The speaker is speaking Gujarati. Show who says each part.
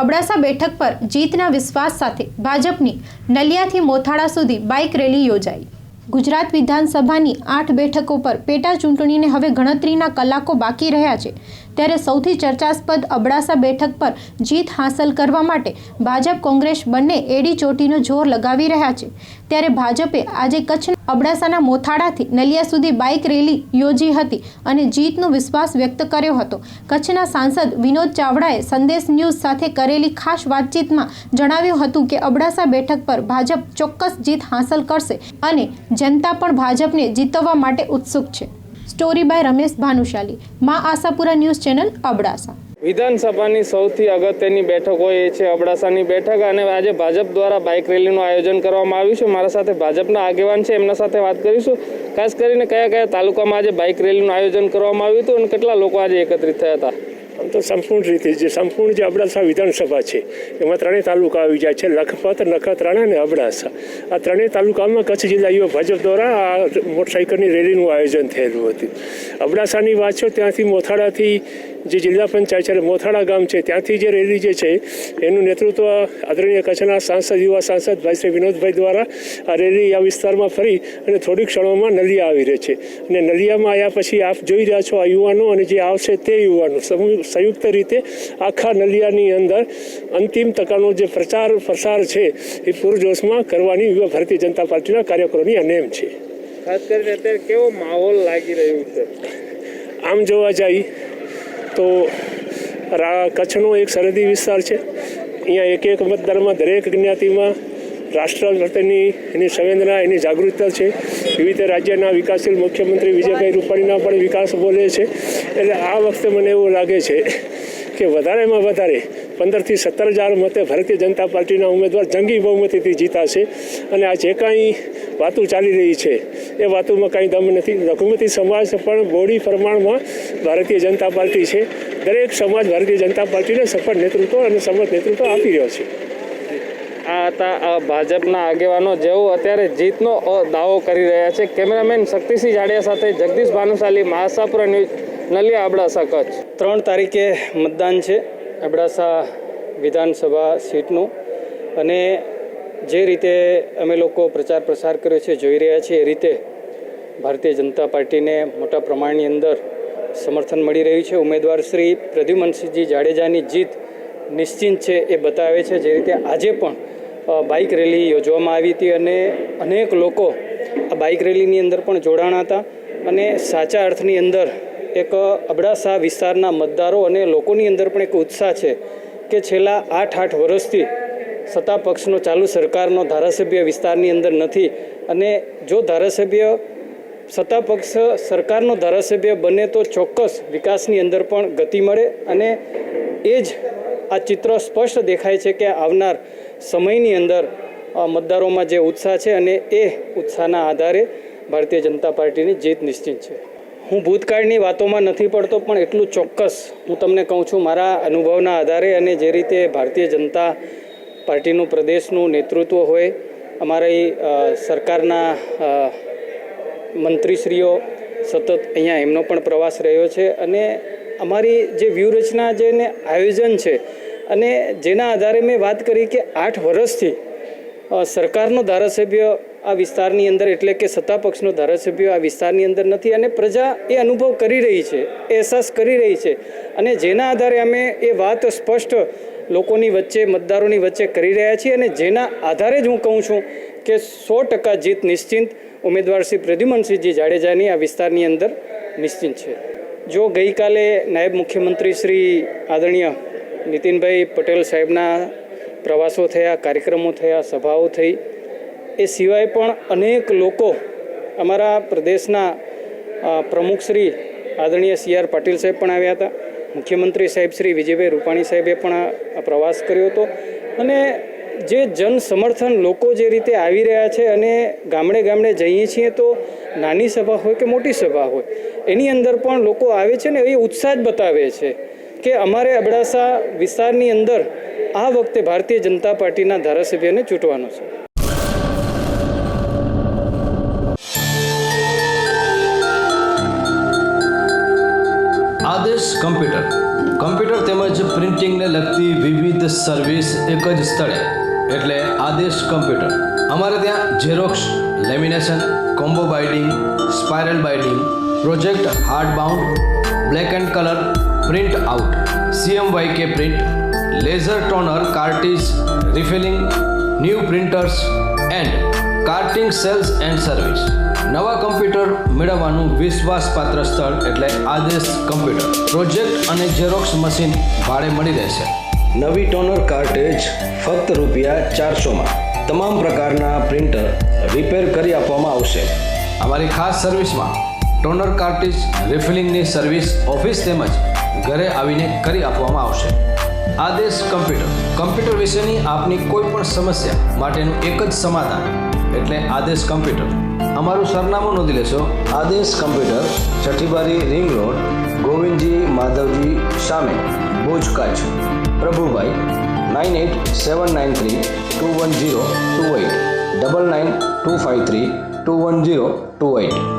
Speaker 1: અબડાસા બેઠક પર જીતના વિશ્વાસ સાથે ભાજપની નલિયાથી મોથાળા સુધી બાઇક રેલી યોજાઈ. ગુજરાત વિધાનસભાની આઠ બેઠકો પર પેટા ચૂંટણીને હવે ગણતરીના કલાકો બાકી રહ્યા છે. ત્યારે સૌથી ચર્ચાસ્પદ અબડાસા બેઠક પર જીત હાંસલ કરવા માટે ભાજપ કોંગ્રેસ બંને એડી ચોટીનું જોર લગાવી રહ્યા છે. ત્યારે ભાજપે આજે કચ્છના અબડાસાના મોથાળાથી નલિયા સુધી બાઇક રેલી યોજી હતી અને જીતનો વિશ્વાસ વ્યક્ત કર્યો હતો. કચ્છના સાંસદ વિનોદ ચાવડાએ સંદેશ ન્યૂઝ સાથે કરેલી ખાસ વાતચીતમાં જણાવ્યું હતું કે અબડાસા બેઠક પર ભાજપ ચોક્કસ જીત હાંસલ કરશે અને જનતા પણ ભાજપને જીતવવા માટે ઉત્સુક છે. Story by Ramesh Bhanushali. મા આશાપુરા ન્યૂઝ ચેનલ અબડાસા.
Speaker 2: વિધાનસભાની સૌથી અગત્યની બેઠક હોય એ છે અબડાસાની બેઠક અને આજે ભાજપ દ્વારા બાઇક રેલીનું આયોજન કરવામાં આવ્યું છે. મારા સાથે ભાજપના આગેવાન છે, એમના સાથે વાત કરીશું. ખાસ કરીને કયા કયા તાલુકામાં આજે બાઇક રેલીનું આયોજન કરવામાં આવ્યું હતું અને કેટલા લોકો આજે એકત્રિત થયા હતા?
Speaker 3: આમ તો સંપૂર્ણ રીતે જે સંપૂર્ણ જે અબડાસા વિધાનસભા છે, એમાં ત્રણેય તાલુકા આવી જાય છે, લખપત, નખત્રાણા અને અબડાસા. આ ત્રણેય તાલુકામાં કચ્છ જિલ્લા યુવા ભાજપ દ્વારા આ મોટરસાઇકલની રેલીનું આયોજન થયેલું હતું. અબડાસાની વાત છે, ત્યાંથી મોથાળાથી જે જિલ્લા પંચાયત છે, મોથાળા ગામ છે, ત્યાંથી જે રેલી જે છે, એનું નેતૃત્વ આદરણીય કચ્છના સાંસદ, યુવા સાંસદ ભાઈ શ્રી વિનોદભાઈ દ્વારા આ રેલી આ વિસ્તારમાં ફરી અને થોડીક ક્ષણોમાં નલિયા આવી રહે છે. અને નલિયામાં આવ્યા પછી આપ જોઈ રહ્યા છો આ યુવાનો અને જે આવશે તે યુવાનો. સમૂહ- સંયુક્ત રીતે આખા નલિયાની અંદર અંતિમ તકાનો જે પ્રચાર પ્રસાર છે એ પૂરજોશમાં કરવાની યુવા ભારતીય જનતા પાર્ટીના કાર્યકરોની આ નેમ છે.
Speaker 2: ખાસ કરીને અત્યારે કેવો માહોલ લાગી રહ્યું છે?
Speaker 3: આમ જોવા જાય તો કચ્છનો એક સરહદી વિસ્તાર છે. અહીંયા એક એક મતદારમાં દરેક જ્ઞાતિમાં રાષ્ટ્ર પ્રત્યેની એની સંવેદના એની જાગૃતતા છે. એવી રીતે રાજ્યના વિકાસશીલ મુખ્યમંત્રી વિજયભાઈ રૂપાણીના પણ વિકાસ બોલે છે. એટલે આ વખતે મને એવું લાગે છે કે વધારેમાં વધારે પંદરથી સત્તર હજાર મતે ભારતીય જનતા પાર્ટીના ઉમેદવાર જંગી બહુમતીથી જીતાશે. અને આ જે કાંઈ વાતો ચાલી રહી છે, એ વાતોમાં કાંઈ દમ નથી. લઘુમતી સમાજ પણ બોડી પ્રમાણમાં ભારતીય જનતા પાર્ટી છે. દરેક સમાજ ભારતીય જનતા પાર્ટીને સફળ નેતૃત્વ અને સમર્થ નેતૃત્વ આપી રહ્યો છે.
Speaker 2: આ હતા ભાજપના આગેવાનો જેઓ અત્યારે જીતનો દાવો કરી રહ્યા છે. કેમેરામેન શક્તિસિંહ જાડિયા સાથે જગદીશ ભાનુશાલી મહાસાપુરા ન્યૂઝ નલિયા અબડાસા કચ્છ.
Speaker 4: ત્રણ તારીખે મતદાન છે અબડાસા વિધાનસભા સીટનું. અને જે રીતે અમે લોકો પ્રચાર પ્રસાર કર્યો છે, જોઈ રહ્યા છીએ, એ રીતે ભારતીય જનતા પાર્ટીને મોટા પ્રમાણની અંદર સમર્થન મળી રહ્યું છે. ઉમેદવાર શ્રી પ્રદ્યુમનસિંહજી જાડેજાની જીત નિશ્ચિંત છે એ બતાવે છે. જે રીતે આજે પણ બાઇક રેલી યોજવામાં આવી હતી અને અનેક લોકો આ બાઇક રેલીની અંદર પણ જોડાણા હતા. અને સાચા અર્થની અંદર એક અબડાસા વિસ્તારના મતદારો અને લોકોની અંદર પણ એક ઉત્સાહ છે કે છેલ્લા આઠ આઠ વર્ષથી સત્તા પક્ષનો ચાલુ સરકારનો ધારાસભ્ય વિસ્તારની અંદર નથી. અને જો ધારાસભ્ય સત્તા પક્ષ સરકારનો ધારાસભ્ય બને તો ચોક્કસ વિકાસની અંદર પણ ગતિ મળે અને એ જ આ ચિત્ર સ્પષ્ટ દેખાય છે કે આવનાર સમયની અંદર મતદારોમાં જે ઉત્સાહ છે અને એ ઉત્સાહના આધારે ભારતીય જનતા પાર્ટીની જીત નિશ્ચિત છે. હું ભૂતકાળની વાતોમાં નથી પડતો, પણ એટલું ચોક્કસ હું તમને કહું છું, મારા અનુભવના આધારે અને જે રીતે ભારતીય જનતા પાર્ટીનું પ્રદેશનું નેતૃત્વ હોય, અમારી સરકારના મંત્રીશ્રીઓ સતત અહીંયા એમનો પણ પ્રવાસ રહ્યો છે અને અમારી જે વ્યૂહરચના જે આયોજન છે અને જેના આધારે મેં વાત કરી કે આઠ વર્ષથી સરકારનો ધારાસભ્ય આ વિસ્તારની અંદર એટલે કે સત્તા પક્ષનો ધારાસભ્ય આ વિસ્તારની અંદર નથી અને પ્રજા એ અનુભવ કરી રહી છે, અહેસાસ કરી રહી છે. અને જેના આધારે અમે એ વાત સ્પષ્ટ લોકોની વચ્ચે, મતદારોની વચ્ચે કરી રહ્યા છીએ અને જેના આધારે જ હું કહું છું કે સો ટકા જીત નિશ્ચિંત ઉમેદવાર શ્રી પ્રદ્યુમનસિંહજી જાડેજાની આ વિસ્તારની અંદર નિશ્ચિંત છે. જો ગઈકાલે નાયબ મુખ્યમંત્રી શ્રી આદરણીય નીતિનભાઈ પટેલ સાહેબના પ્રવાસો થયા, કાર્યક્રમો થયા, સભાઓ થઈ. એ સિવાય પણ અનેક લોકો અમારા પ્રદેશના પ્રમુખશ્રી પ્રમુખ શ્રી આદરણીય સી આર પાટીલ સાહેબ પણ આવ્યા હતા. મુખ્યમંત્રી સાહેબ શ્રી વિજયભાઈ રૂપાણી સાહેબે પણ પ્રવાસ કર્યો હતો. અને જે જન સમર્થન લોકો જે રીતે આવી રહ્યા છે અને ગામડે ગામડે જઈએ છીએ તો નાની સભા હોય કે મોટી સભા હોય, એની અંદર પણ લોકો આવે છે ને એ ઉત્સાહ જ બતાવે છે કે અમારે અબડાસા વિસ્તારની અંદર આ વખતે ભારતીય જનતા પાર્ટીના ધારાસભ્યને ચૂંટવાનો છે.
Speaker 5: આદેશ કમ્પ્યુટર. કમ્પ્યુટર તેમજ પ્રિન્ટિંગને લગતી વિવિધ સર્વિસ એક જ સ્થળે. એટલે આદેશ કમ્પ્યુટર. અમારે ત્યાં xerox lamination combo binding spiral binding project hard bound black and colour print out CMY K print laser toner, cartridge refilling, new printers, and cartridge sales and service. નવા કમ્પ્યુટર મેળવવાનું વિશ્વાસપાત્ર સ્થળ એટલે આદેશ કમ્પ્યુટર. પ્રોજેક્ટ અને ઝેરોક્સ મશીન ભાડે મળી રહેશે. નવી ટોનર કાર્ટેજ ફક્ત રૂપિયા ચારસોમાં. તમામ પ્રકારના પ્રિન્ટર રિપેર કરી આપવામાં આવશે. અમારી ખાસ સર્વિસમાં ટોનર કાર્ટેજ રિફિલિંગની સર્વિસ ઓફિસ તેમજ ઘરે આવીને કરી આપવામાં આવશે. આદેશ કમ્પ્યુટર. કમ્પ્યુટર વિશેની આપની કોઈ પણ સમસ્યા માટેનું એક જ સમાધાન. એટલે આદેશ કમ્પ્યુટર. અમારું સરનામું નોંધી લેશો. Adesh computer Chhathibari ring road, Govindji Madhavji સામે, Bhuj Kutch. Prabhubhai, nine eight seven nine three two one zero two eight double nine two five three two one zero two eight